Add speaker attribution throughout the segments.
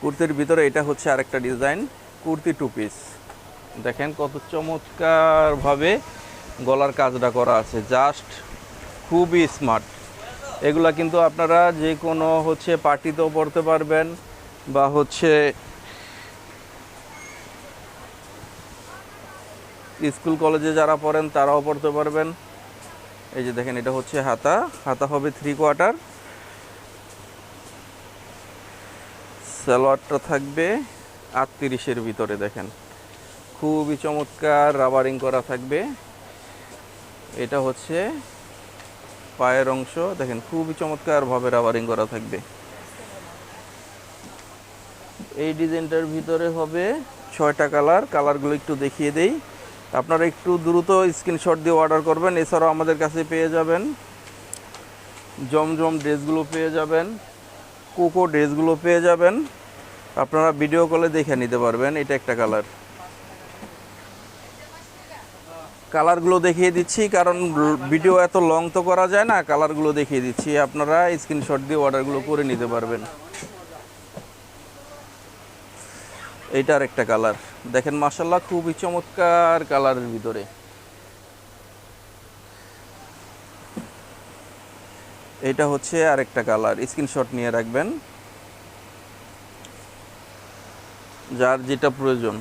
Speaker 1: কুর্তির ভিতরে এটা হচ্ছে আরেকটা ডিজাইন, কুর্তি টু পিস দেখেন কত চমৎকারভাবে গলার কাজটা করা আছে, জাস্ট খুবই স্মার্ট। এগুলা কিন্তু আপনারা যে কোনো হচ্ছে পার্টিতেও পড়তে পারবেন বা হচ্ছে স্কুল কলেজে যারা পড়েন তারাও পড়তে পারবেন। এই যে দেখেন এটা হচ্ছে হাতা হাতা হবে থ্রি কোয়ার্টার সালোয়ারটা থাকবে আটত্রিশের ভিতরে, দেখেন। খুবই চমৎকার রাবারিং করা থাকবে। এটা হচ্ছে পায়ের অংশ, দেখেন, খুবই চমৎকারভাবে রাবারিং করা থাকবে। এই ডিজাইনটার ভিতরে হবে ছয়টা কালার, কালারগুলো একটু দেখিয়ে দেই। আপনারা একটু দ্রুত স্ক্রিনশট দিয়ে অর্ডার করবেন, এছাড়াও আমাদের কাছে পেয়ে যাবেন। জমজম ড্রেসগুলো পেয়ে যাবেন, কোকো ড্রেসগুলো পেয়ে যাবেন। আপনারা ভিডিও কলে দেখে নিতে পারবেন, এটা একটা কালার কালারগুলো দেখিয়ে দিচ্ছি, কারণ ভিডিও এত লং তো করা যায় না কালারগুলো দেখিয়ে দিচ্ছি। আপনারা স্ক্রিনশট দিয়ে অর্ডারগুলো করে নিতে পারবেন। এইটার একটা কালার দেখেন মাসাল্লাহ খুবই চমৎকার কালারের ভিতরে। এটা হচ্ছে আরেকটা কালার স্ক্রিনশট নিয়ে রাখবেন। যার যেটা প্রয়োজন।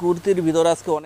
Speaker 1: কুর্তির ভিতর আজকে অনেক